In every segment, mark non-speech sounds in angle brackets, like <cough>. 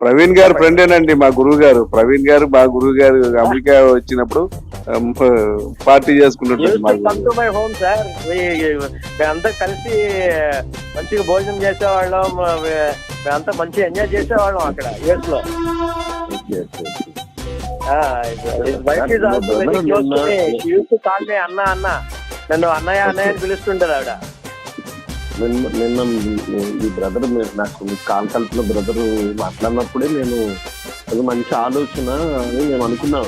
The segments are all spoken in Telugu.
ప్రవీణ్ గారు ఫ్రెండేనండి మా గురువు గారు ప్రవీణ్ గారు మా గురువు గారు అమెరికా వచ్చినప్పుడు పార్టీ చేసుకుంటుంటారు మా హోమ్ సార్ మేమంతా కలిసి మంచిగా భోజనం చేసేవాళ్ళం. మేమంతా మంచిగా ఎంజాయ్ చేసేవాళ్ళం అక్కడ యుఎస్లో. Wife is also very close to me uses to call me అన్న అన్న. నన్ను అన్నయ్య అన్నయ్య అని పిలుస్తుంటది ఆవిడ. నిన్న నిన్న మీ- మీ బ్రదర్ నాకు మీ కాల్ కలిపిన బ్రదర్ మాట్లాడినప్పుడే నేను అది మంచి ఆలోచన అని మేము అనుకున్నాం.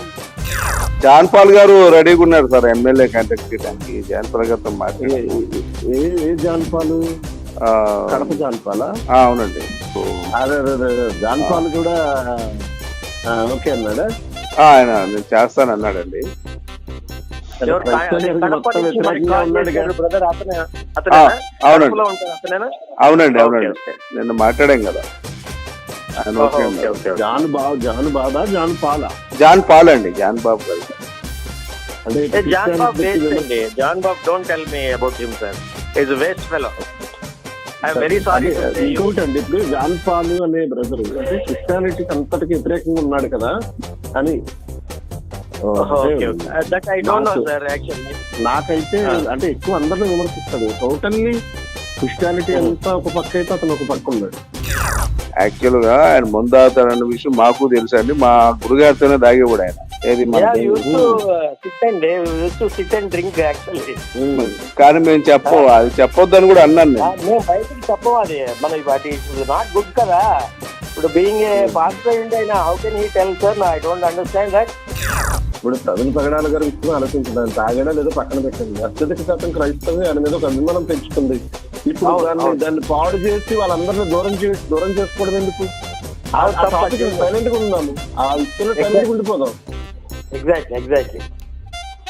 జాన్ పాల్ గారు రెడీగా ఉన్నారు సార్ ఎమ్మెల్యే కాంటాక్ట్ చేయడానికి జాన్ పాల్ గారితో మాట్లాడి ఏ- జాన్పాలు ఆ, కడప జాన్పాలా అవునండి. అదే అదే. జాన్పాలు కూడా ఓకే అన్నాడా? ఆయన నేను చేస్తాను అన్నాడండి అవునండి. అవునండి. నిన్న మాట్లాడాం కదా. John Babu John Baba John పాలా? జాన్ పాల్ అండి జాన్ బాబు గారు. అంటే జాన్ బాబ్ వేస్ట్ అండి. John Bob don't tell me about him sir is waste fellow I'm very sorry అదే, ఇంకొకటి అండి ఇప్పుడు జాన్ పాలు అనే బ్రదర్ అంటే క్రిస్టియానిటీకి అంతటికి వ్యతిరేకంగా ఉన్నాడు కదా. అని నాకైతే. అంటే ఎక్కువ అందరిని విమర్శిస్తాడు. టోటల్లీ క్రిస్టియానిటీ అంతా ఒక పక్క అయితే అతను ఒక పక్క ఉన్నాడు. యాక్చువల్గా ఆయన ముందాతాడన్న విషయం మాకు తెలుసు అండి. మా గురుగారితోనే దాగేవాడు ఆయన. ఏది డ్రింక్ యాక్చువల్లీ కానీ మేము చెప్ప అది చెప్పొద్దని కూడా అన్నాను నేను. మేము బయటకి చెప్పం అది. మన వాటి నాట్ గుడ్ కదా. ఇప్పుడు బీయింగ్ ఏ పాస్టర్ అయినా how can he tell sir I don't understand that ఇప్పుడు ప్రవీణ్ పగడాల గారి విషయం ఆలోచించడం తాగడా లేదో పక్కన పెట్టండి. అత్యధిక శాతం క్రైస్తవం ఆయన మీద ఒక అభిమానం పెంచుకుంది ఇప్పుడు దాన్ని. దాన్ని పాడు చేసి వాళ్ళందరినీ దూరం చేసి దూరం చేసుకోవడం ఎందుకు. సైలెంట్గా ఉందాము ఆ విషయంలో సైలెంట్గా ఉండిపోదాం. ఎగ్జాక్ట్లీ ఎగ్జాక్ట్లీ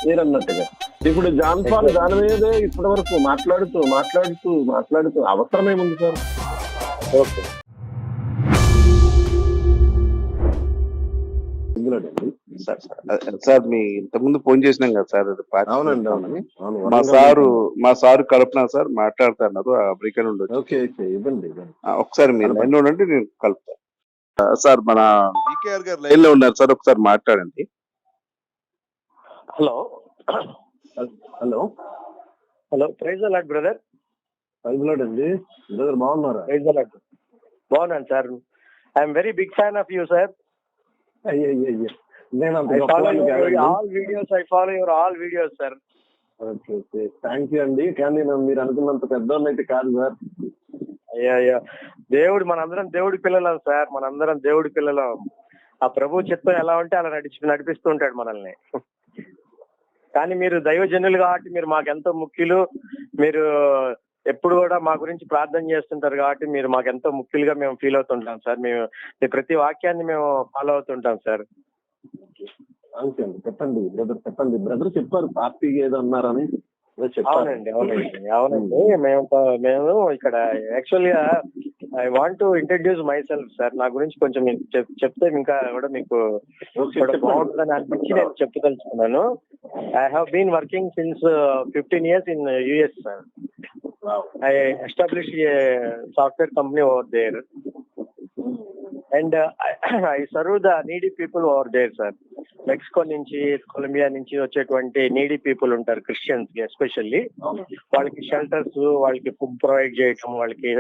మీరు అన్నట్టుగా ఇప్పుడు జాన్ పాల్ దాని మీదే ఇప్పటి వరకు మాట్లాడుతూ మాట్లాడుతూ మాట్లాడుతూ అవసరం ఏముంది sir? Okay sir sir, sir మీ ఇంతకుముందు ఫోన్ చేసినాం కదా సార్ అది అవునండి చేస్తామని. అవును. మా సారు మా సారు కల్పన సార్ మాట్లాడుతున్నారు అమెరికా నుండి. ఓకే ఓకే ఇవ్వండి ఒకసారి మీరు లైన్ ఉండండి నేను కలుపుతాను సార్ మన వికేఆర్ గారు లైన్లో ఉన్నారు సార్ ఒకసారి మాట్లాడండి. Hello. Hello. Hello praise Lord brother. హైబ్లాడ్ అండి. బ్రదర్ బాగున్నారా? ప్రైజ్ అలాట్ బాగున్నాను sir. I'm very big fan of you sir. అయ్యో నేను. All videos I follow your all videos sir okay okay. Thank you అండి. కానీ మీరు అనుకున్నంత అయితే కాదు సార్ అయ్యా దేవుడు మనందరం దేవుడి పిల్లలం సార్ మనందరం దేవుడి పిల్లలం. ఆ ప్రభు చిత్తం ఎలా ఉంటే అలా నడిచి నడిపిస్తూ ఉంటాడు మనల్ని. కానీ మీరు దైవజనులు కాబట్టి మీరు మాకు ఎంతో ముఖ్యులు. మీరు ఎప్పుడు కూడా మా గురించి ప్రార్థన చేస్తుంటారు కాబట్టి మీరు మాకు ఎంతో ముఖ్యులుగా మేము ఫీల్ అవుతుంటాం సార్. మేము మీ ప్రతి వాక్యాన్ని మేము ఫాలో అవుతుంటాం సార్. అంతే అండి. చెప్పండి బ్రదర్ చెప్పండి. బ్రదర్ చెప్పారు పార్టీకి ఏదో అన్నారని అవునండి అవునండి అవునండి. మేము మేము ఇక్కడ యాక్చువల్గా I want to introduce myself sir నా గురించి కొంచెం చెప్తే ఇంకా కూడా మీకు బాగుంటుందని అనిపించి నేను చెప్పదలుచుకున్నాను. I have been working since fifteen years in US sir I I establish software software company over there and I serve the needy people over there sir Mexico నుంచి కొలంబియా నుంచి వచ్చేటువంటి నీడీ పీపుల్ ఉంటారు క్రిస్టియన్స్కి ఎస్పెషల్లీ వాళ్ళకి షెల్టర్స్ వాళ్ళకి ఫుడ్ ప్రొవైడ్ చేయటం వాళ్ళకి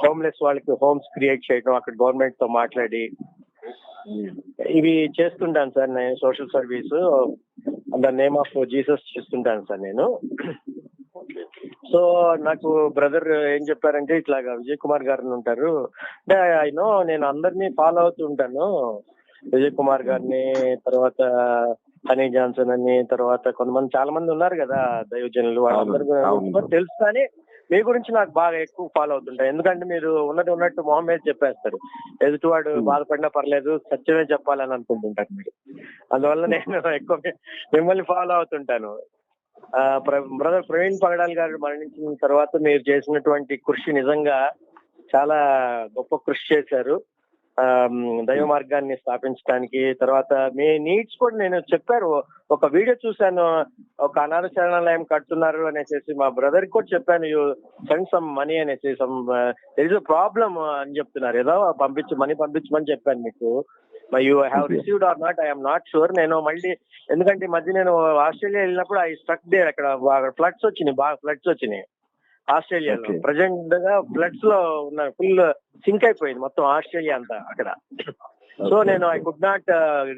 హోమ్లెస్ వాళ్ళకి హోమ్స్ క్రియేట్ చేయటం అక్కడ గవర్నమెంట్తో మాట్లాడి. ఇవి చేస్తుంటాను సార్ నేను social service the name of Jesus చేస్తుంటాను సార్ నేను. సో నాకు బ్రదర్ ఏం చెప్పారంటే ఇట్లాగా విజయ్ కుమార్ గారు ఉంటారు. అంటే ఆయన నేను అందరినీ ఫాలో అవుతూ ఉంటాను. విజయ్ కుమార్ గారిని తర్వాత హనీ జాన్సన్ అని తర్వాత కొంతమంది చాలా మంది ఉన్నారు కదా దైవజనులు వాళ్ళందరి తెలుసు కానీ మీ గురించి నాకు బాగా ఎక్కువ ఫాలో అవుతుంటాయి ఎందుకంటే మీరు ఉన్నది ఉన్నట్టు మొహం మీద చెప్పేస్తారు. ఎదుటివాడు బాధపడినా పర్లేదు సత్యమే చెప్పాలని అనుకుంటుంటారు మీరు. అందువల్ల నేను ఎక్కువ మిమ్మల్ని ఫాలో అవుతుంటాను. బ్రదర్ ప్రవీణ్ పగడాల్ గారు మరణించిన తర్వాత మీరు చేసినటువంటి కృషి నిజంగా చాలా గొప్ప కృషి చేశారు. దైవ మార్గాన్ని స్థాపించడానికి తర్వాత మీ నీడ్స్ కూడా నేను చెప్పారు. ఒక వీడియో చూశాను ఒక అనాథ శరణాలయం కడుతున్నారు అనేసి మా బ్రదర్ కూడా చెప్పాను యూ సెండ్ సమ్ మనీ అనేసి సమ్ ఇస్ ప్రాబ్లమ్ అని చెప్తున్నారు. ఏదో పంపించు మనీ పంపించమని చెప్పాను మీకు. You have received or not I'm not sure నేను మళ్ళీ ఎందుకంటే ఈ మధ్య నేను ఆస్ట్రేలియా వెళ్ళినప్పుడు ఐ స్ట్రక్ దే అక్కడ ఫ్లడ్స్ వచ్చినాయి బాగా ఫ్లడ్స్ వచ్చినాయి. ఆస్ట్రేలియాలో. ప్రజెంట్గా ఫ్లడ్స్లో ఉన్న ఫుల్ సింక్ అయిపోయింది మొత్తం ఆస్ట్రేలియా అంతా అక్కడ. సో నేను I could not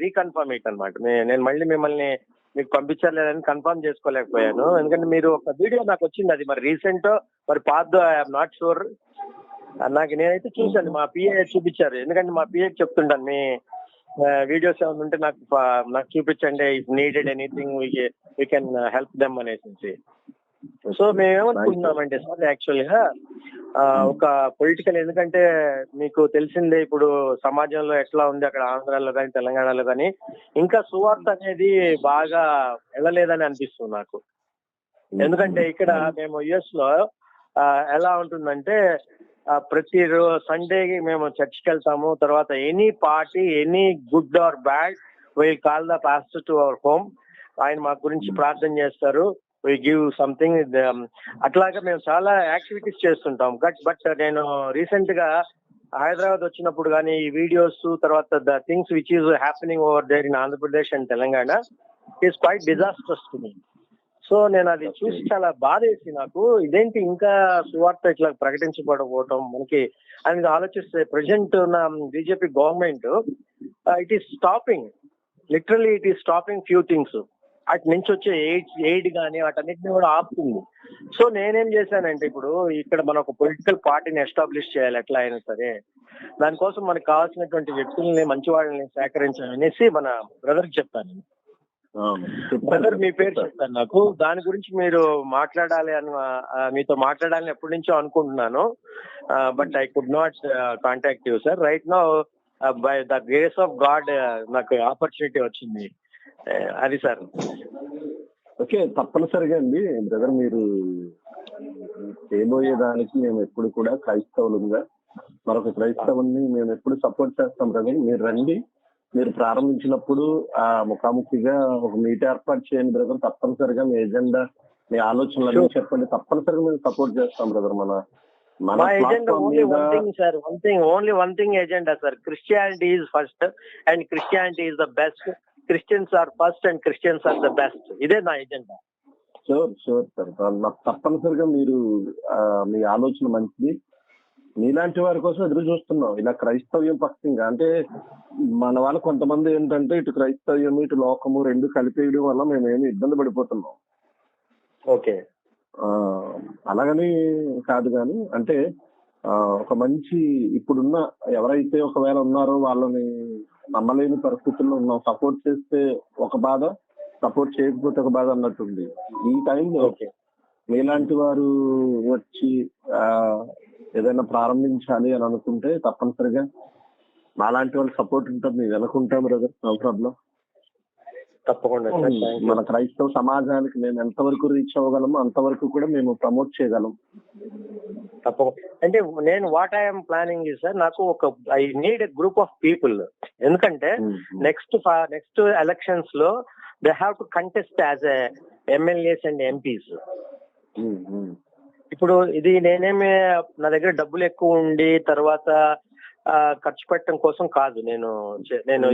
reconfirm it అనమాట నేను మళ్ళీ మిమ్మల్ని మీకు పంపించలేదని కన్ఫర్మ్ చేసుకోలేకపోయాను. ఎందుకంటే మీరు ఒక వీడియో నాకు వచ్చింది అది మరి రీసెంట్ మరి పాత్ ఐఎమ్ నాట్ షూర్ నాకు నేనైతే చూశాను మా పిఏ చూపించారు. ఎందుకంటే మా పిఏ చెప్తుంటాను మీ వీడియోస్ ఏమైనా ఉంటే నాకు నాకు చూపించండి. If needed anything we can help them అనేసి. సో మేమేమనుకుంటున్నామంటే సార్ యాక్చువల్గా ఆ, ఒక పొలిటికల్ ఎందుకంటే మీకు తెలిసిందే ఇప్పుడు సమాజంలో ఎట్లా ఉంది అక్కడ ఆంధ్రాలో కానీ తెలంగాణలో కానీ ఇంకా సువార్త అనేది బాగా వెళ్ళలేదని అనిపిస్తుంది నాకు. ఎందుకంటే ఇక్కడ మేము యుఎస్లో ఎలా ఉంటుందంటే ప్రతి సండే మేము చర్చ్కి వెళ్తాము. తర్వాత any party any good or bad will call the pastor to our home ఆయన మా గురించి ప్రార్థన చేస్తారు. వి గివ్ సంథింగ్ అట్లాగా మేము చాలా యాక్టివిటీస్ చేస్తుంటాం. బట్ బట్ నేను రీసెంట్గా హైదరాబాద్ వచ్చినప్పుడు కానీ ఈ వీడియోస్ తర్వాత the things which is happening over there in Andhra Pradesh and Telangana is quite disasters to me so నేను అది చూసి చాలా బాధ వేసి నాకు ఇదేంటి ఇంకా సువార్త ఇట్లా ప్రకటించబడకపోవటం మనకి? అని ఆలోచిస్తే ప్రజెంట్ ఉన్న BJP government it is stopping. Literally it is stopping few things. అటు నుంచి వచ్చే ఎయిడ్ ఎయిడ్ కానీ వాటన్నిటిని కూడా ఆపుతుంది. సో నేనేం చేశానంటే ఇప్పుడు ఇక్కడ మనం ఒక పొలిటికల్ పార్టీని ఎస్టాబ్లిష్ చేయాలి ఎట్లా అయినా సరే. దానికోసం మనకు కావాల్సినటువంటి వ్యక్తుల్ని మంచి వాళ్ళని సేకరించాలనేసి మన బ్రదర్ చెప్పాను బ్రదర్ మీ పేరు చెప్తాను నాకు. దాని గురించి మీరు మాట్లాడాలి అని మీతో మాట్లాడాలని ఎప్పటి నుంచో అనుకుంటున్నాను. But I could not contact you sir. Right now by the grace of God నాకు ఆపర్చునిటీ వచ్చింది. అది సార్. ఓకే తప్పనిసరిగా అండి. బ్రదర్ మీరు చేయబోయే దానికి మేము ఎప్పుడు కూడా క్రైస్తవులుగా మరొక క్రైస్తవుల్ని మేము ఎప్పుడు సపోర్ట్ చేస్తాం బ్రదర్. మీరు రండి. మీరు ప్రారంభించినప్పుడు ఆ ముఖాముఖిగా ఒక మీట్ ఏర్పాటు చేయండి బ్రదర్. తప్పనిసరిగా మీ ఎజెండా మీ ఆలోచనలన్నీ చెప్పండి. తప్పనిసరిగా మేము సపోర్ట్ చేస్తాం బ్రదర్ మన మా agenda only one thing sir one thing only one thing agenda sir Christianity is first and Christianity is the best Christians are first and Christians are the best ఇదే నా ఎజెండా. షూర్ షూర్ సార్ నాకు తప్పనిసరిగా మీరు మీ ఆలోచన మంచిది. మీలాంటి వారి కోసం ఎదురు చూస్తున్నాం. ఇలా క్రైస్తవ్యం పక్షంగా అంటే మన వాళ్ళు కొంతమంది ఏంటంటే ఇటు క్రైస్తవ్యం ఇటు లోకము రెండు కలిపేయడం వల్ల మేము ఏమి ఇబ్బంది పడిపోతున్నాం. ఓకే. ఆ, అలాగని కాదు కానీ అంటే ఒక మంచి ఇప్పుడున్న ఎవరైతే ఒకవేళ ఉన్నారో వాళ్ళని నమ్మలేని పరిస్థితుల్లో ఉన్నాం. సపోర్ట్ చేస్తే ఒక బాధ సపోర్ట్ చేయకపోతే ఒక బాధ అన్నట్టుంది. ఈ టైంలో మీలాంటి వారు వచ్చి ఆ ఏదైనా ప్రారంభించాలి అని అనుకుంటే తప్పనిసరిగా మాలాంటి వాళ్ళ సపోర్ట్ ఉంటుంది. మేము వెనుకుంటాం బ్రదర్ నో ప్రాబ్లం తప్పకుండా మన క్రైస్తవ సమాజానికి మేము ఎంతవరకు రీచ్ అవ్వగలమో అంతవరకు కూడా మేము ప్రమోట్ చేయగలం. తప్పకుండా. అంటే నేను వాట్ ఐఎమ్ ప్లానింగ్ సార్ నాకు ఒక I need a group of people ఎందుకంటే నెక్స్ట్ నెక్స్ట్ ఎలక్షన్స్లో they have to contest as MLAs and MPs. ఇప్పుడు ఇది నేనేమి నా దగ్గర డబ్బులు ఎక్కువ ఉండి తర్వాత ఖర్చు పెట్టడం కోసం కాదు నేను నేను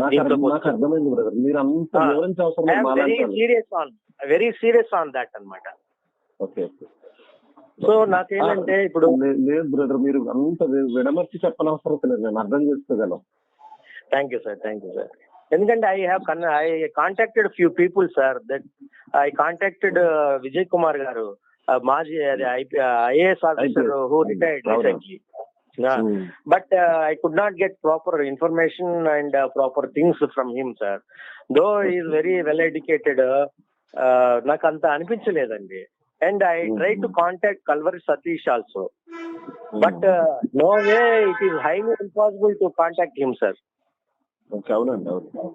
very. Serious on very serious on that అన్నమాట. Okay okay. సో నాకేంటంటే ఇప్పుడు లేదు బ్రదర్ మీరు అంత విడమర్చి చెప్పనవసరం లేదు. నేను అర్థం చేసుకోగలం thank you sir thank you sir ఎందుకంటే I have I contacted few people sir that I contacted Vijay Kumar గారు. మాజీ అది IAS officer who retired. Recently. But I could not get proper information and proper things from him sir though is very well educated నాకు అంత అనిపించలేదండి. And I try to contact Calvary Satish also but no way it is highly impossible to contact him sir అవునండి అవును.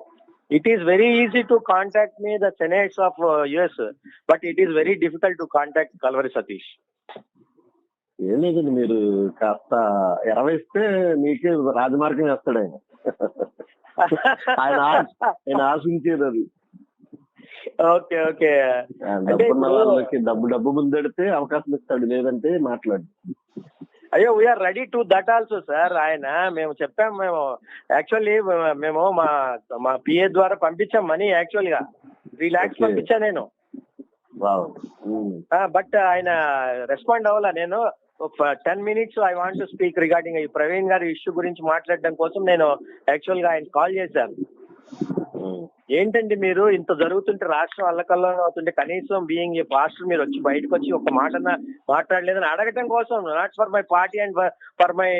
It is very easy to contact me the senates of uh, us but it is very difficult to contact kalvari satish. ఏం లేదండి మీరు కాస్త ఎరవేస్తే మీకే రాజమార్గం వేస్తాడు ఆయన. ఆయన ఆశ- ఆయన ఆశించేది అది. Okay okay. డబ్బున్న వాళ్ళకి డబ్బు డబ్బు ముందెడితే అవకాశం ఇస్తాడు లేదంటే మాట్లాడు. అయ్యో we are ready to that also sir ఆయన మేము చెప్పాం మేము యాక్చువల్లీ మేము మా మా పిఏ ద్వారా పంపించాం మనీ యాక్చువల్గా త్రీ లాక్స్. పంపించా నేను. బట్ ఆయన రెస్పాండ్ అవ్వాలా నేను ten minutes I want to speak regarding ఈ ప్రవీణ్ గారి ఇష్యూ గురించి మాట్లాడడం కోసం నేను యాక్చువల్గా ఆయన కాల్ చేశాను. ఏంటండి మీరు ఇంత జరుగుతుంటే రాష్ట్రం అల్లకల్లోనే అవుతుంటే కనీసం బీయింగ్ ఏ పాస్టర్ మీరు వచ్చి బయటకు వచ్చి ఒక మాట మాట్లాడలేదని అడగటం కోసం not for my party and for my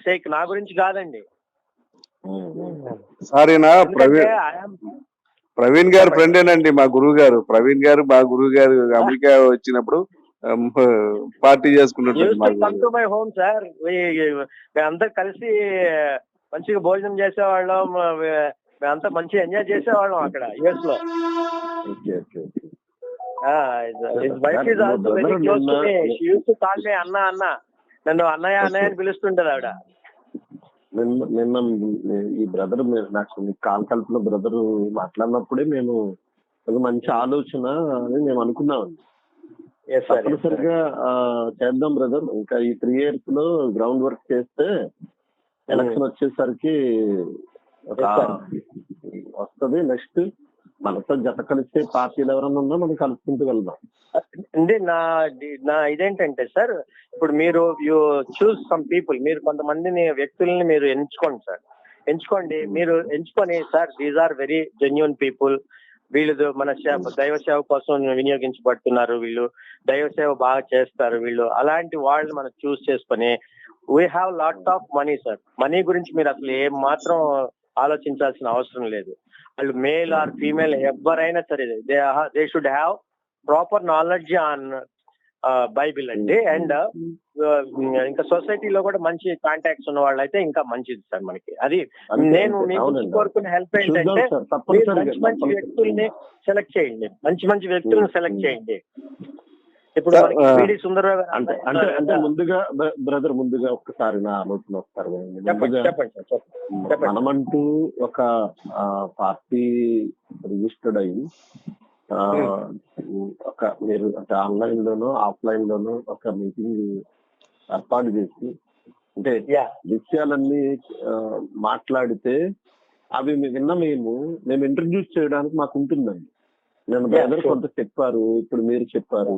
sake నా గురించి కాదండి ఉమ్. ఉమ్. సార్ ఈయన ప్రవీణ్ ప్రవీణ్ గారు ఫ్రెండేనండి మా గురువు గారు ప్రవీణ్ గారు మా గురువు గారు అమెరికా వచ్చినప్పుడు పార్టీ చేసుకున్నట్టు మా home సార్ మేమంతా కలిసి మంచిగా భోజనం చేసేవాళ్ళం మేమంతా మంచిగా ఎంజాయ్ చేసేవాళ్ళం అక్కడ యుఎస్లో. Okay okay okay. Wife is also very close to me she uses to call me అన్న అన్న నన్ను అన్నయ్య అన్నయ్య అని పిలుస్తుంటది ఆవిడ. నిన్న నిన్న ఈ బ్రదర్ నాకు మీ కాల్ కలిపిన బ్రదర్ మాట్లాడినప్పుడే మేము ఒక మంచి ఆలోచన అని మేము అనుకున్నాం. తప్పనిసరిగా చేద్దాం బ్రదర్ ఇంకా ఈ త్రీ ఇయర్స్లో గ్రౌండ్ వర్క్ చేస్తే ఎలక్షన్ వచ్చేసరికి ఒక. వస్తది నెక్స్ట్ మనతో జత కలిసే పార్టీలు ఎవరైనా ఉన్నా మనం కలుసుకుంటూ వెళ్దాం అంటే నా నా ఇదేంటంటే సార్ ఇప్పుడు మీరు యూ చూస్ సమ్ పీపుల్ మీరు కొంతమందిని వ్యక్తుల్ని మీరు ఎంచుకోండి సార్. ఎంచుకోండి మీరు ఎంచుకొని sir these are very genuine people వీళ్ళు మన సేవ దైవ సేవ కోసం వినియోగించబడుతున్నారు వీళ్ళు. దైవ సేవ బాగా చేస్తారు వీళ్ళు. అలాంటి వాళ్ళని మనం చూస్ చేసుకొని we have lot of money sir money గురించి మీరు అసలు ఏం మాత్రం ఆలోచించాల్సిన అవసరం లేదు. వాళ్ళు మేల్ ఆర్ ఫీమేల్ ఎవరైనా సరే they they should have proper knowledge on Bible అండి. అండ్ ఇంకా సొసైటీలో కూడా మంచి కాంటాక్ట్స్ ఉన్న వాళ్ళు అయితే ఇంకా మంచిది సార్ మనకి. అది నేను. మీకు. కోరుకునే హెల్ప్ ఏంటంటే మంచి మంచి. వ్యక్తుల్ని సెలెక్ట్ చేయండి. మంచి మంచి వ్యక్తులను సెలెక్ట్ చేయండి. ఇప్పుడు అంటే అంటే అంటే. ముందుగా బ్రదర్ ముందుగా ఒక్కసారి నా ఆలోచన వస్తారు. మనమంటూ ఒక పార్టీ రిజిస్టర్డ్ అయ్యి ఆ, ఒక మీరు అంటే ఆన్లైన్ లోనో ఆఫ్లైన్ లోనో ఒక మీటింగ్ ఏర్పాటు చేసి అంటే విషయాలన్నీ మాట్లాడితే అవి విన్న మేము మేము ఇంట్రడ్యూస్ చేయడానికి మాకు ఉంటుందండి నేను బ్రదర్. కొంత చెప్పారు ఇప్పుడు మీరు చెప్పారు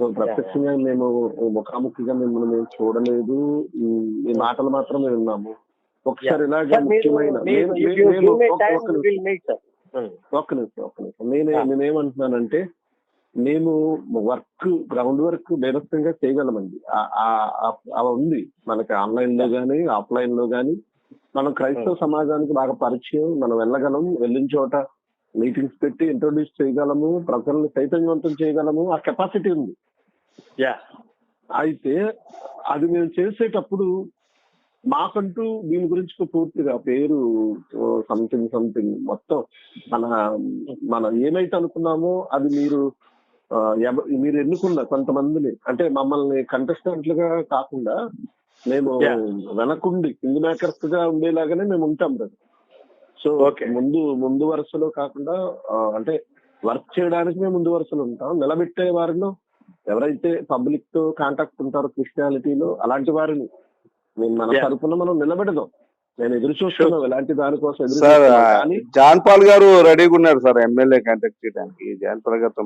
సో ప్రత్యక్షంగా మేము ముఖాముఖిగా మిమ్మల్ని మేము చూడలేదు. ఈ- మాటలు మాత్రం మేము విన్నాము. ఒకసారి ఇలాగే ముఖ్యమైన. Hmm. ఒక్క నిమిషం ఒక్క నిమిషం. నేను. నేనేమంటున్నానంటే మేము వర్క్ గ్రౌండ్ వర్క్ బేరస్తంగా చేయగలమండి. ఆ ఉంది. మనకి ఆన్లైన్లో గానీ ఆఫ్లైన్లో గానీ మనం క్రైస్తవ సమాజానికి బాగా పరిచయం మనం వెళ్ళగలం వెళ్ళిన చోట మీటింగ్స్ పెట్టి ఇంట్రొడ్యూస్ చేయగలము ప్రజల్ని చైతన్యవంతం చేయగలము ఆ కెపాసిటీ ఉంది Yeah. అయితే అది మేము చేసేటప్పుడు మాకంటూ దీని గురించి పూర్తిగా పేరు సంథింగ్ సంథింగ్ మొత్తం మన మనం ఏమైతే అనుకున్నామో అది మీరు మీరు ఎన్నుకున్న కొంతమందిని అంటే మమ్మల్ని కంటెస్టెంట్లుగా కాకుండా మేము. వెనకుండి కింగ్ మేకర్స్గా ఉండేలాగానే మేము ఉంటాం కదా సో. ముందు ముందు వరుసలో కాకుండా అంటే వర్క్ చేయడానికి మేము ముందు వరుసలో ఉంటాం. నిలబెట్టే వారిలో ఎవరైతే పబ్లిక్తో కాంటాక్ట్ ఉంటారో క్రిస్టియానిటీలో అలాంటి వారిని మేము మన. తరపున మనం నిలబెడదాం. నేను ఎదురు చూస్తున్నాం ఇలాంటి దానికోసం ఎదురు సార్ జాన్ పాల్ గారు రెడీగా ఉన్నారు సార్ ఎమ్మెల్యే కాంటాక్ట్ చేయడానికి. జాన్ పాల్ గారితో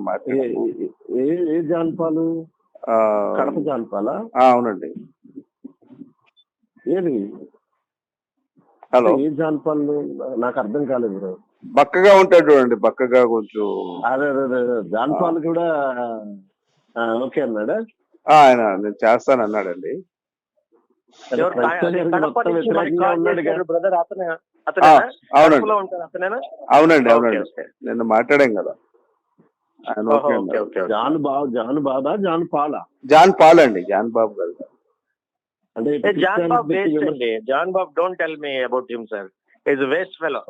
ఏ- ఏ- జాన్పాలు ఆ, కడప జాన్పాలా ఆ, అవునండి. ఏది? హలో ఏ జాన్పాలు నాకు అర్థం కాలేదు బ్రో. బక్కగా ఉంటాడు చూడండి బక్కగా కొంచెం. అదే అదే. జాన్పాల్ కూడా ఓకే అన్నాడా? ఆయన నేను చేస్తాను అన్నాడండి. ఎవరు కా- అదే క్రైస్తవులకు కడప మొత్తం నుంచి మనకి వ్యతిరేకంగా కాల్ ఉన్నాడు చేశారు కదా. బ్రదర్ అతనే ఆ, అతనేనా? అవునండి. కడపలో ఉంటారు అతనేనా? అవునండి ఓకే, అవునండి. ఓకే. నిన్న మాట్లాడాం కదా. ఆయన ఓహో, ఓకే ఓకే అన్నారు. Okay okay. John Babu John Baba John పాలా? జాన్ పాల్ అండి జాన్ బాబు గారు. అంటే జాన్ బాబ్ వేస్ట్. అండి John Bob don't tell me about him sir. Is waste fellow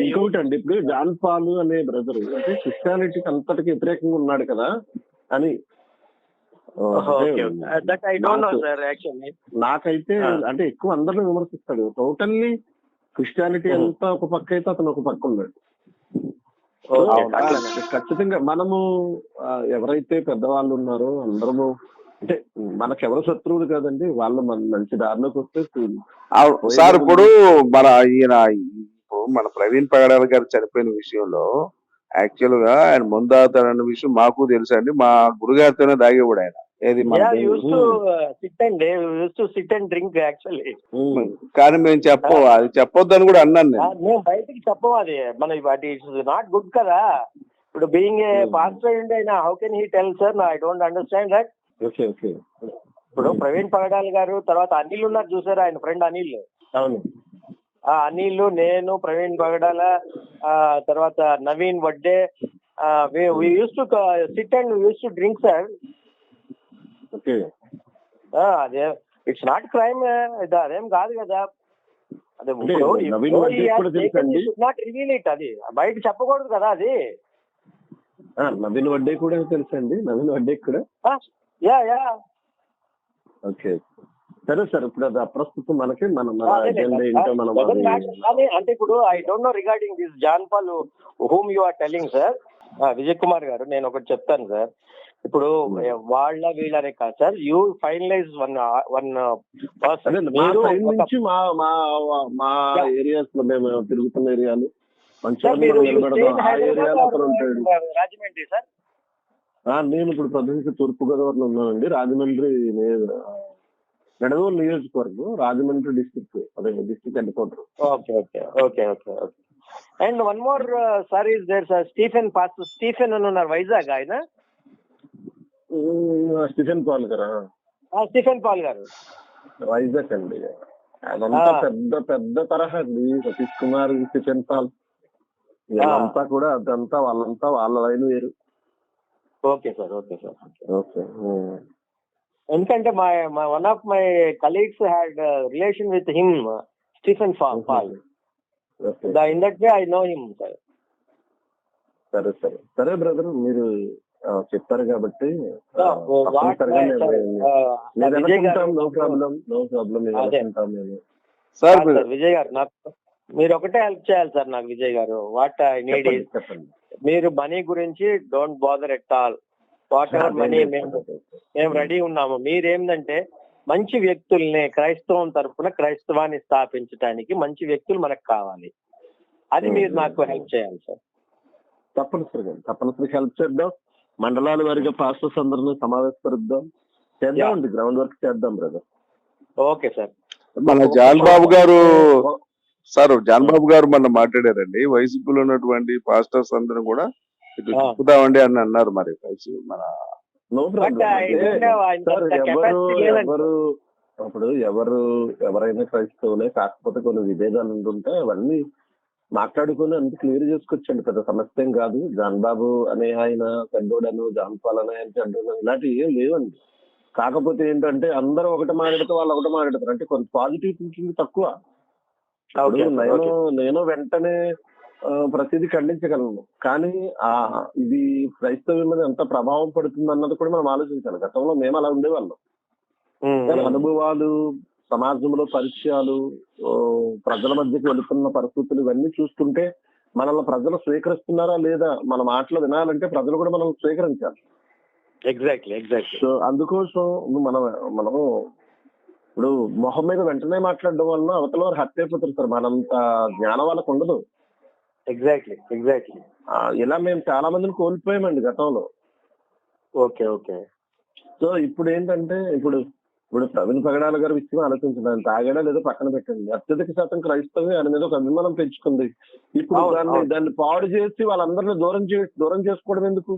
ఇంకొకటి అండి ఇప్పుడు జాన్ పాల్ అనే బ్రదర్ అంటే క్రిస్టియానిటీకి అంతటికి వ్యతిరేకంగా ఉన్నాడు కదా అని. సార్ యాక్చువల్లీ నాకైతే ఆ. అంటే ఎక్కువ అందరిని విమర్శిస్తాడు. టోటల్లీ క్రిస్టియానిటీ ఉహు. అంతా ఒక పక్క అయితే అతను ఒక పక్క ఉన్నాడు. ఖచ్చితంగా మనము ఎవరైతే పెద్దవాళ్ళు ఉన్నారో అందరము అంటే మనకెవరు శత్రువులు కాదండి. వాళ్ళు మన మంచి దారిలోకి వస్తే. సార్ ఇప్పుడు మన ఈయన ఇప్పుడు మన ప్రవీణ్ పగడాల గారు చనిపోయిన విషయంలో యాక్చువల్గా ఆయన ముందాతాడన్న విషయం మాకు తెలుసు అండి. మా గురుగారితోనే దాగేవాడు ఆయన. ఏది actually. ఉమ్, కానీ మేము చెప్ప అది చెప్పొద్దని కూడా అన్నాను నేను. మేము బయటికి చెప్పం అది. మన ఇట్స్ నాట్ గుడ్ కదా. ఇప్పుడు బీయింగ్ ఏ Hmm. పాస్టర్ అయినా how can he tell sir I don't understand that okay okay ఇప్పుడు ప్రవీణ్ పగడాల్ గారు తర్వాత అనిల్ ఉన్నారు చూసారా ఆయన ఫ్రెండ్ అనిల్? అవును. ఆ అనిల్ నేను ప్రవీణ్ పగడాల తర్వాత Naveen Vadde uses to sit and uses to drink sir okay అదే ఇట్స్ నాట్ క్రైమ్ అదేం కాదు కదా. అదే. నాట్ రివీల్ ఇట్ అది. బయట చెప్పకూడదు కదా అది. నవీన్ వడ్డే కూడా తెలుసండి. నవీన్ వడ్డే కూడా. Yeah yeah. ఓకే. సరే సార్ ఇప్పుడు అది అప్రస్తుతం మనకి మన అంటే ఇప్పుడు I don't know regarding this John Paul whom you are telling sir Vijay Kumar గారు నేను ఒకటి చెప్తాను సార్ ఇప్పుడు వాళ్ళ వీళ్ళనే కాదు sir you finalize one one person నుంచి మా మా మా ఏరియాస్లో మేము తిరుగుతున్న ఏరియాలు రాజమండ్రి సార్ నేను ఇప్పుడు ప్రధానికి తూర్పు గోదావరిలో ఉన్నానండి. రాజమండ్రి నడవూరు నియోజకవర్గం రాజమండ్రి డిస్టిక్ అదే district head quarter okay okay okay okay okay. And one more sir there sir Stephen pass Stephen అని ఉన్నారు వైజాగ్ ఆయన. స్టిఫెన్ పాల్ గారా? స్టీఫెన్ పాల్ గారు. వైజాగ్ అండి. అదంతా. పెద్ద పెద్ద తరహా అండి. Satish Kumar Stephen Paul. వీళ్ళంతా కూడా అదంతా వాళ్ళంతా వాళ్ళ లైన్ వేరు. Okay sir okay sir. Okay ఎందుకంటే మా మా one of my colleagues had relation with him Stephen Paul okay the in that way I know him sir సరే సరే. సరే బ్రదర్ మీరు చెప్పారు కాబట్టి సార్ విజయ్ గారు నాకు మీరు ఒకటే హెల్ప్ చేయాలి సార్ నాకు విజయ్ గారు. వాట్ ఐ నీడ్ చెప్పండి. మీరు మనీ గురించి don't bother at all. Whatever money మేము మేము రెడీ ఉన్నాము. మీరేందంటే మంచి వ్యక్తుల్ని క్రైస్తవం తరపున క్రైస్తవాన్ని స్థాపించడానికి మంచి వ్యక్తులు మనకు కావాలి. అది మీరు నాకు హెల్ప్ చేయాలి సార్. తప్పనిసరిగా తప్పనిసరిగా హెల్ప్ చేద్దాం. మండలాల వారిగా పాస్టర్స్ అందరిని సమావేశపరుద్దాం. చేద్దామండి గ్రౌండ్ వర్క్ చేద్దాం బ్రదర్. Okay sir. మన జాన్ బాబు గారు సార్ జాన్ బాబు గారు మన మాట్లాడారండి వైసీపీలో ఉన్నటువంటి పాస్టర్స్ అందరూ కూడా ఇటు ఆ. తిప్పుదామండి అని అన్నారు మరి మన ఎవరు లేదండి. ఎవరు అప్పుడు ఎవరు ఎవరైనా క్రైస్తవులే కాకపోతే కొన్ని విభేదాలు ఉంటుంటే అవన్నీ మాట్లాడుకొని అంత క్లియర్ చేసుకొచ్చండి. పెద్ద సమస్య ఏం కాదు. జాన్ బాబు అనే ఆయన పెద్దోడను జాన్ పాల్ అనే ఆయన చెడ్డోడు ఇలాంటివి ఏం లేవండి. కాకపోతే ఏంటంటే అందరూ ఒకటి మాట్లాడితే వాళ్ళు ఒకటి మాట్లాడతారు. అంటే కొంత పాజిటివ్ థింకింగ్ తక్కువ. ఇప్పుడు నేను నేను వెంటనే ప్రతిదీ ఖండించగలను. కానీ ఆ ఇది క్రైస్తవ్యం మీద ఎంత ప్రభావం పడుతుంది అన్నది కూడా మనం ఆలోచించాలి. గతంలో మేము అలా ఉండేవాళ్ళం. కానీ అనుభవాలు సమాజంలో పరిచయాలు ప్రజల మధ్యకి వెళుతున్న పరిస్థితులు ఇవన్నీ చూస్తుంటే మనల్ని ప్రజలు స్వీకరిస్తున్నారా లేదా మన మాటలు వినాలంటే ప్రజలు కూడా మనం స్వీకరించాలి. ఎగ్జాక్ట్లీ ఎగ్జాక్ట్లీ సో అందుకోసం మనం మనము ఇప్పుడు మొహం మీద వెంటనే మాట్లాడడం వలన అవతల వారు హత్య అయిపోతారు సార్. మనంత జ్ఞానం వాళ్ళకు ఉండదు. ఎగ్జాక్ట్లీ ఎగ్జాక్ట్లీ ఇలా మేము చాలా మందిని కోల్పోయామండి గతంలో. ఓకే ఓకే సో ఇప్పుడు ఏంటంటే ఇప్పుడు ఇప్పుడు ప్రవీణ్ పగడాల గారి విషయం ఆలోచించండి. ఆయన తాగాడా లేదో పక్కన పెట్టండి. అత్యధిక శాతం క్రైస్తవం ఆయన మీద ఒక అభిమానం పెంచుకుంది. ఇప్పుడు దాన్ని. దాన్ని పాడు చేసి వాళ్ళందరినీ దూరం చే దూరం చేసుకోవడం ఎందుకు.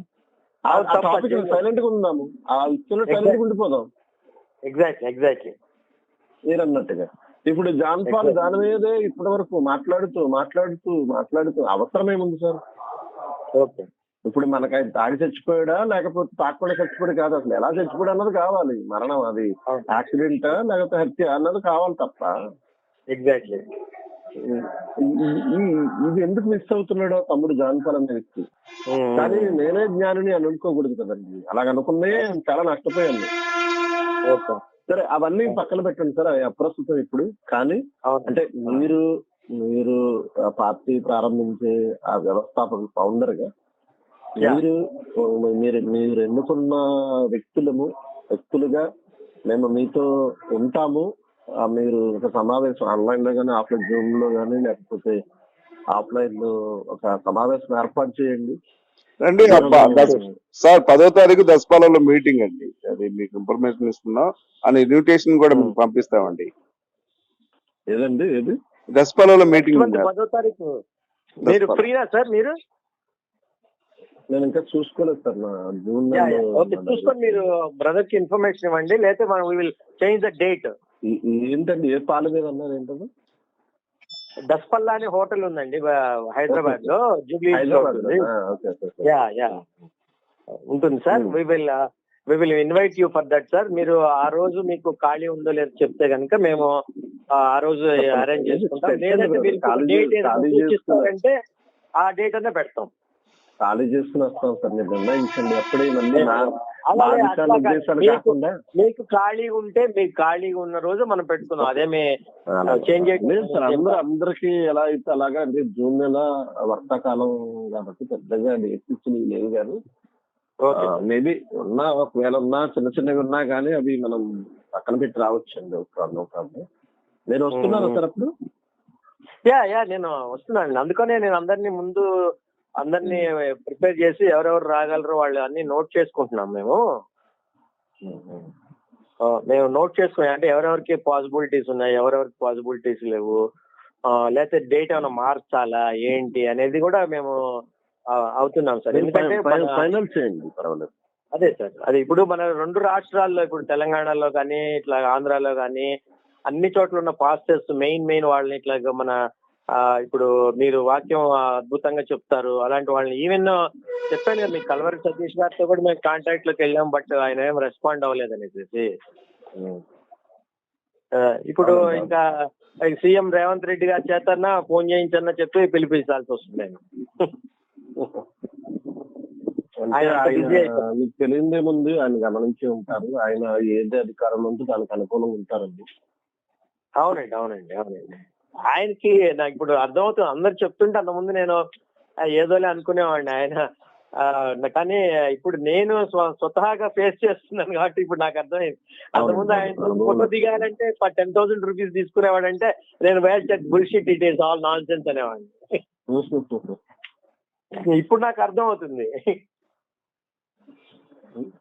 సైలెంట్గా ఉందాము. ఆ విషయంలో సైలెంట్గా ఉండిపోదాం. ఎగ్జాక్ట్లీ ఎగ్జాక్ట్లీ మీరు అన్నట్టుగా ఇప్పుడు జాన్ పాల్. దాని మీదే ఇప్పటి వరకు మాట్లాడుతూ మాట్లాడుతూ మాట్లాడుతూ అవసరం ఏముంది సార్. ఓకే. ఇప్పుడు మనకి ఆయన తాగి చచ్చిపోయాడా? లేకపోతే తాగకుండా చచ్చిపోయాడు కాదు అసలు. ఎలా చచ్చిపోయాడు అన్నది కావాలి. మరణం అది. యాక్సిడెంట్? లేకపోతే హత్య అన్నది కావాలి తప్ప. ఎగ్జాక్ట్లీ. ఇది ఎందుకు మిస్ అవుతున్నాడో తమ్ముడు జాన్ పాల్ అనే వ్యక్తి. కానీ నేనే జ్ఞానిని అని అనుకోకూడదు కదండి. అలాగ అనుకునే చాలా నష్టపోయాను. ఓకే. సరే అవన్నీ పక్కన పెట్టండి సార్ అవి అప్రస్తుతం ఇప్పుడు. కానీ అంటే మీరు మీరు ఆ పార్టీ ప్రారంభించే ఆ వ్యవస్థాపక ఫౌండర్గా. మీరు మీరు మీరు ఎన్నుకున్న వ్యక్తులము వ్యక్తులుగా మేము మీతో ఉంటాము. మీరు ఒక సమావేశం ఆన్లైన్లో కానీ ఆఫ్లైన్ జూమ్లో కానీ లేకపోతే ఆఫ్లైన్లో ఒక సమావేశం ఏర్పాటు చేయండి. రండి సార్ పదో తారీఖు దసపాలలో మీటింగ్ అండి. అది మీకు ఇన్ఫర్మేషన్ ఇస్తున్నాం. అని ఇన్విటేషన్ కూడా మీకు పంపిస్తామండి. ఏదండి ఏది? దసపాలలో మీటింగ్ పదో తారీఖు. మీరు. ఫ్రీనా సార్ మీరు? నేను ఇంకా చూసుకోలేదు సార్ నా జూన్. ఓకే చూసుకొని మీరు బ్రదర్కి ఇన్ఫర్మేషన్ ఇవ్వండి లేకపోతే మనం విల్ చేంజ్ ద డేట్ ఏంటండి ఏ పాల మీద అన్నారు ఏంటది? దస్పల్లా అనే హోటల్ ఉందండి హైదరాబాద్లో జూబ్లీ. Yeah yeah. ఉంటుంది sir. Hmm. We will we will invite you for that sir. మీరు ఆ రోజు మీకు ఖాళీ ఉందో లేదో చెప్తే కనుక మేము ఆ రోజు అరేంజ్ చేసుకుంటాం. లేదంటే. మీరు డేట్ సూచిస్తారంటే ఆ డేట్ అనే పెడతాం. ఖాళీ చేసుకుని వస్తాం సార్ మీరు నిర్ణయించండి. అప్పుడే మళ్ళీ మీకు ఖాళీ ఉంటే మీకు ఖాళీగా ఉన్న రోజు మనం పెట్టుకుందాం. అదేమి చేంజ్ చేయడం లేదు సార్ అందరూ అందరికి ఎలా అయితే అలాగా అంటే జూన్ నెల వర్షాకాలం కాబట్టి పెద్దగా ఇచ్చి లేవు కానీ మేబీ ఉన్నా ఒకవేళ ఉన్నా చిన్న చిన్నవి ఉన్నా కానీ అవి మనం పక్కన పెట్టి రావచ్చు అండి ఒక నో ప్రాబ్లం నేను వస్తున్నాను. సార్ అప్పుడు? యా యా నేను వస్తున్నాను అందుకనే నేను అందరినీ ముందు అందరినీ ప్రిపేర్ చేసి ఎవరెవరు రాగలరో వాళ్ళు అన్ని నోట్ చేసుకుంటున్నాం మేము. మేము నోట్ చేసుకుని అంటే ఎవరెవరికి పాసిబిలిటీస్ ఉన్నాయి ఎవరెవరికి పాసిబిలిటీస్ లేవు లేకపోతే డేట్ ఏమైనా మార్చాలా ఏంటి అనేది కూడా మేము అవుతున్నాం సార్. ఎందుకంటే ఫైనల్ చేయండి పర్వాలేదు. అదే సార్. అది ఇప్పుడు మన రెండు రాష్ట్రాల్లో ఇప్పుడు తెలంగాణలో కానీ ఇట్లా ఆంధ్రాలో కానీ అన్ని చోట్ల ఉన్న పాస్టర్స్ మెయిన్ మెయిన్ వాళ్ళని ఇట్లా మన ఇప్పుడు మీరు వాక్యం అద్భుతంగా చెప్తారు. అలాంటి వాళ్ళని ఈవెన్ చెప్పాను కదా మీకు కలవరి సతీష్ గారితో కూడా మేము కాంటాక్ట్లోకి వెళ్ళాం బట్ ఆయన ఏం రెస్పాండ్ అవ్వలేదు అనేసి. ఇప్పుడు. ఇంకా సీఎం రేవంత్ రెడ్డి గారి చేతన్నా ఫోన్ చేయించన్నా చెప్పి పిలిపించాల్సి వస్తుంది అయిపోయారు. మీకు తెలియదే ముందు ఆయన గమనించి ఉంటారు. ఆయన ఏది అధికారం ఉంటే దానికి అనుకూలంగా ఉంటారండి. అవునండి అవునండి అవునండి. ఆయనకి నాకు ఇప్పుడు అర్థమవుతుంది. అందరు చెప్తుంటే అంతకుముందు నేను ఏదోలే అనుకునేవాడిని ఆయన. కానీ ఇప్పుడు నేను స్వ- స్వతహాగా ఫేస్ చేస్తున్నాను కాబట్టి ఇప్పుడు నాకు అర్థమైంది. అంతకుముందు ఆయన. ఫోటో దిగాలంటే టెన్ థౌసండ్ రూపీస్ తీసుకునేవాడంటే నేను waste bullshit it is all nonsense అనేవాడిని. <laughs> ఇప్పుడు నాకు అర్థం అవుతుంది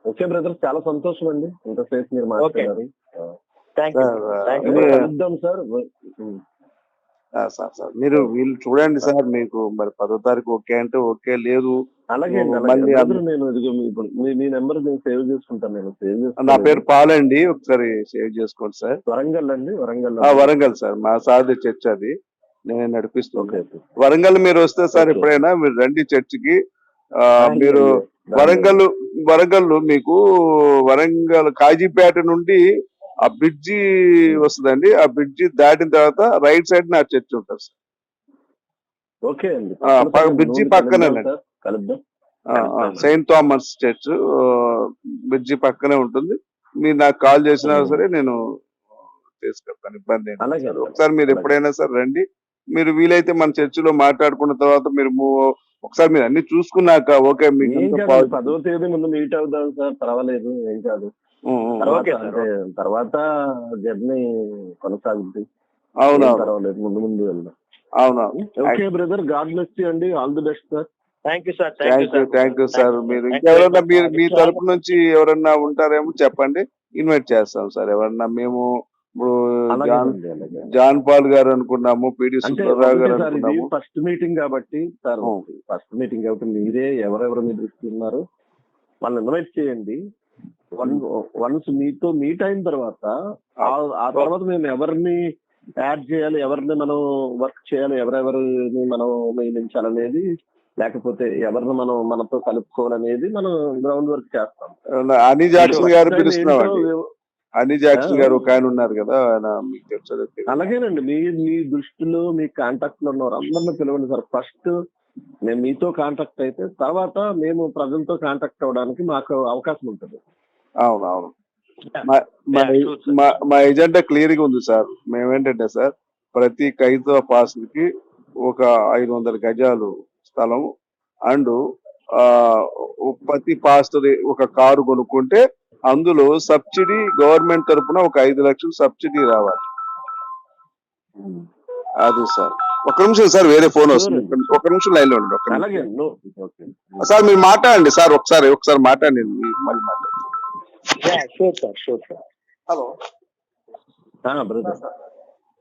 ఓకే బ్రదర్ చాలా సంతోషం అండి. ఇంతసేపు మీరు మాట్లాడారు. థ్యాంక్ యూ సార్, థ్యాంక్ ఇది- యూ కలుద్దాం సార్ సార్ సార్. మీరు వీళ్ళు చూడండి సార్ మీకు మరి పదో తారీఖు ఓకే అంటే ఓకే లేదు. అలాగే. మళ్ళీ నేను ఇదిగో మీ ఇప్పుడు మీ- మీ నెంబర్ నేను సేవ్ చేసుకుంటాను నేను సేవ్ నా చేసుకుంటాను పేరు పాలండి ఒకసారి సేవ్ చేసుకోండి సార్. వరంగల్ అండి వరంగల్ ఆ, వరంగల్ సార్ మా సార్ది చర్చ్ అది. నేను నడిపిస్తుంది. వరంగల్ మీరు వస్తే సార్. ఎప్పుడైనా మీరు రండి చర్చికి. మీరు వరంగల్ వరంగల్ మీకు వరంగల్ కాజీపేట నుండి ఆ బ్రిడ్జి వస్తుందండి. ఆ బ్రిడ్జి దాటిన తర్వాత రైట్ సైడ్ నా చర్చ్ ఉంటుంది సార్. ఓకే అండి. బ్రిడ్జి పక్కనే సెయింట్ థామస్ చర్చ్ బ్రిడ్జి పక్కనే ఉంటుంది. మీరు నాకు కాల్ చేసినా. సరే నేను తీసుకెళ్తాను. ఇబ్బంది. ఒకసారి మీరు ఎప్పుడైనా సరే రండి. మీరు వీలైతే మన చర్చిలో మాట్లాడుకున్న తర్వాత మీరు ఒకసారి మీరు అన్ని చూసుకున్నాక ఓకే మీకు పదో తేదీ ముందు మీట్ అవుదాం సార్ పర్వాలేదు ఏం కాదు. తర్వాత ఓకే సార్, అంటే తర్వాత. జర్నీ కొనసాగుద్ది. అవునవును. పర్వాలేదు ముందు ముందు వెళ్దాం. అవునవును. Okay brother God bless you అండి. All the best sir. Thank you sir. Thank you thank you sir. మీరు ఇంకెవరన్నా మీరు మీ తరపు నుంచి ఎవరన్నా ఉంటారేమో చెప్పండి. ఇన్వైట్ చేస్తాం సార్. ఎవరన్నా మేము ఇప్పుడు జాన్ పాల్ గారు అనుకున్నాము పిడి సుబ్బారావు గారు అనుకున్నాము. ఫస్ట్ మీటింగ్ కాబట్టి సార్. ఫస్ట్ మీటింగ్ కాబట్టి మీరే ఎవరెవరు మీరు ఇస్తున్నారు వాళ్ళని ఇన్వైట్ చేయండి. వన్ వన్స్ మీతో మీట్ అయిన తర్వాత ఆ- తర్వాత మేము ఎవరిని యాడ్ చేయాలి ఎవరిని మనం వర్క్ చేయాలి ఎవరెవరిని మనం నియమించాలనేది లేకపోతే ఎవరిని మనం మనతో కలుపుకోవాలనేది మనం గ్రౌండ్ వర్క్ చేస్తాం అని జాక్సన్ గారు హనీ జాక్సన్ గారు ఒక ఆయన ఉన్నారు కదా ఆయన మీకు తెలుసో. అలాగేనండి. మీ మీ దృష్టిలో మీ కాంటాక్ట్లో ఉన్నవారు అందరిని పిలవండి సార్. ఫస్ట్ మేము మీతో కాంటాక్ట్ అయితే తర్వాత మేము ప్రజలతో కాంటాక్ట్ అవ్వడానికి మాకు అవకాశం ఉంటుంది. అవును అవును మా- ఎజెండా క్లియర్గా ఉంది సార్. మేమేంటంటే సార్ ప్రతి కైతో పాస్కి ఒక ఐదు వందల గజాలు స్థలం అండ్ ఆ ప్రతి పాస్ ఒక కారు కొనుక్కుంటే అందులో సబ్సిడీ గవర్నమెంట్ తరపున ఒక ఐదు లక్షలు సబ్సిడీ రావాలి. అది సార్. ఒక నిమిషం సార్ వేరే ఫోన్ వస్తుంది. ఒక నిమిషం లైన్లో ఉండండి ఒక నిమిషం. సార్ మీరు మాట్లాడండి సార్ ఒకసారి ఒకసారి మాట్లాడండి మళ్ళీ మాట్లాడండి. హలో. బ్రదర్